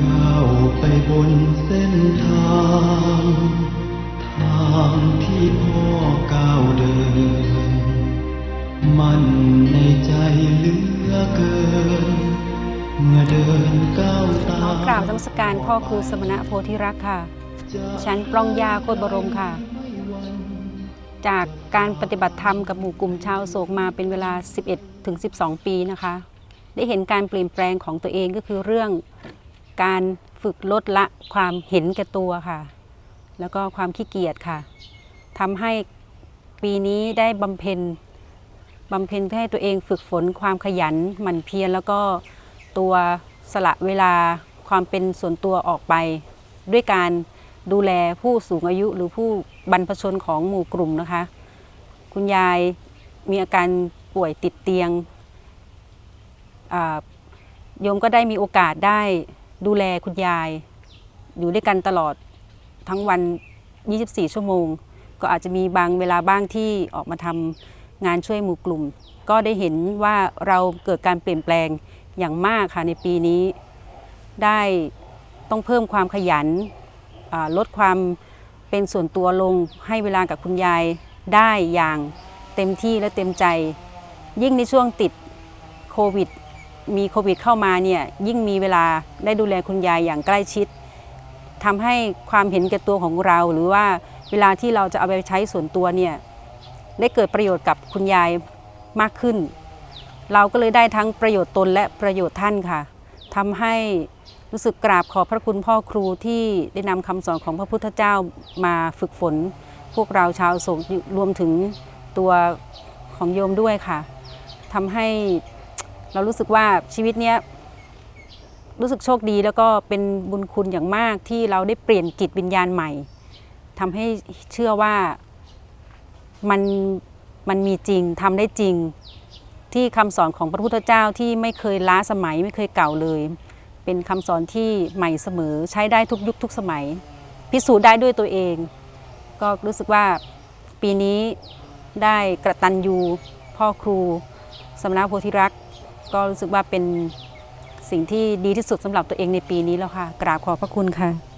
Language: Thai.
ก้าวไปบนเส้นทาง ทางที่พ่อก้าวเดิน มันในใจเหลือเกิน เมื่อเดินก้าวตาขอกราบนมัสการพ่อครูสมณะโพธิรักค่ะ ฉันปรองยาโคตรบรมค่ะ จากการปฏิบัติธรรมกับหมู่กลุ่มชาวโศกมาเป็นเวลา 11ถึง12 ปีนะคะ ได้เห็นการเปลี่ยนแปลงของตัวเองก็คือเรื่อง การฝึกลดละความเห็นแก่ตัวค่ะ แล้วก็ความขี้เกียจค่ะทำให้ปีนี้ได้บำเพ็ญบำเพ็ญให้ตัวเองฝึกฝนความขยันหมั่นเพียรแล้วก็ตัวสละเวลาความเป็นส่วนตัวออกไป ด้วยการดูแลผู้สูงอายุหรือผู้บรรพชนของหมู่กลุ่มนะคะ คุณยายมีอาการป่วยติดเตียงโยมก็ได้มีโอกาสได้ ดูแลคุณยาย อยู่ด้วยกันตลอดทั้งวัน 24 ชั่วโมง ก็อาจจะมีบางเวลาบ้างที่ออกมาทำงานช่วยหมู่กลุ่ม ก็ได้เห็นว่าเราเกิดการเปลี่ยนแปลงอย่างมากค่ะในปีนี้ ได้ต้องเพิ่มความขยันลดความเป็นส่วนตัวลงให้เวลากับคุณยายได้อย่างเต็มที่และเต็มใจ ยิ่งในช่วงติดโควิด มีโควิดเข้ามาเนี่ยยิ่งมีเวลาได้ดูแลคุณยายอย่างใกล้ชิดทำให้ความเห็นแก่ตัวของเรา หรือว่าเวลาที่เราจะเอาไปใช้ส่วนตัวเนี่ยได้เกิดประโยชน์กับคุณยายมากขึ้น เราก็เลยได้ทั้งประโยชน์ตนและประโยชน์ท่านค่ะทำให้รู้สึกกราบขอบพระคุณพ่อครูที่ได้นำคำสอนของพระพุทธเจ้ามาฝึกฝน พวกเราชาวสงฆ์รวมถึงตัวของโยมด้วยค่ะทำให้ เรารู้สึกว่าชีวิตเนี้ยรู้สึกโชคดีแล้วก็เป็นบุญคุณอย่างมากที่เราได้เปลี่ยนจิตวิญญาณใหม่ทำให้เชื่อว่ามันมันมีจริงทำได้จริง ที่คำสอนของพระพุทธเจ้าที่ไม่เคยล้าสมัยไม่เคยเก่าเลย เป็นคำสอนที่ใหม่เสมอใช้ได้ทุกยุคทุกสมัย พิสูจน์ได้ด้วยตัวเอง ก็รู้สึกว่าปีนี้ได้กระตันยูพ่อครูสมณโพธิรักษ์ ก็รู้สึกว่าเป็นสิ่งที่ดีที่สุดสำหรับตัวเองในปีนี้แล้วค่ะ กราบขอบพระคุณค่ะ